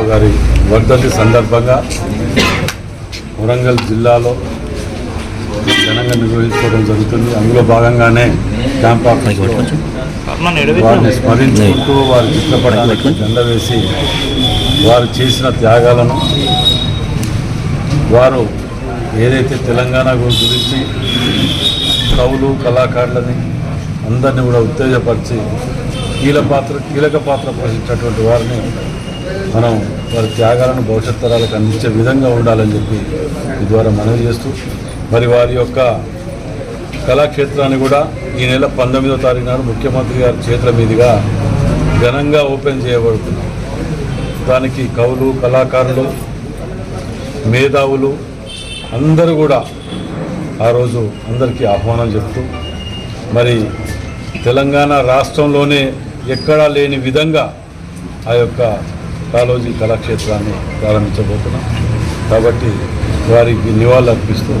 రామప్ప గారి వర్ధంతి సందర్భంగా వరంగల్ జిల్లాలో ఘనంగా నిర్వహించుకోవడం జరుగుతుంది. అందులో భాగంగానే క్యాంప్ వారిని స్మరించుకుంటూ వారి చిత్రపటానికి జెండ వేసి వారు చేసిన త్యాగాలను వారు ఏదైతే తెలంగాణ గురించి కవులు కళాకారులని అందరినీ కూడా ఉత్తేజపరిచి కీలక పాత్ర కీలక పాత్ర పోషించినటువంటి వారిని మనం వారి త్యాగాలను భవిష్యత్ తరాలకు అందించే విధంగా ఉండాలని చెప్పి ఈ ద్వారా మనవి చేస్తూ మరి వారి యొక్క కళాక్షేత్రాన్ని కూడా ఈ నెల పంతొమ్మిదో తారీఖు నాడు ముఖ్యమంత్రి గారి చేతుల మీదుగా ఘనంగా ఓపెన్ చేయబడుతుంది. దానికి కవులు కళాకారులు మేధావులు అందరూ కూడా ఆ రోజు అందరికీ ఆహ్వానం చెప్తూ మరి తెలంగాణ రాష్ట్రంలోనే ఎక్కడా లేని విధంగా ఆ యొక్క కాలోజీ కళాక్షేత్రాన్ని ప్రారంభించబోతున్నాం. కాబట్టి వారికి నివాళులు అర్పిస్తూ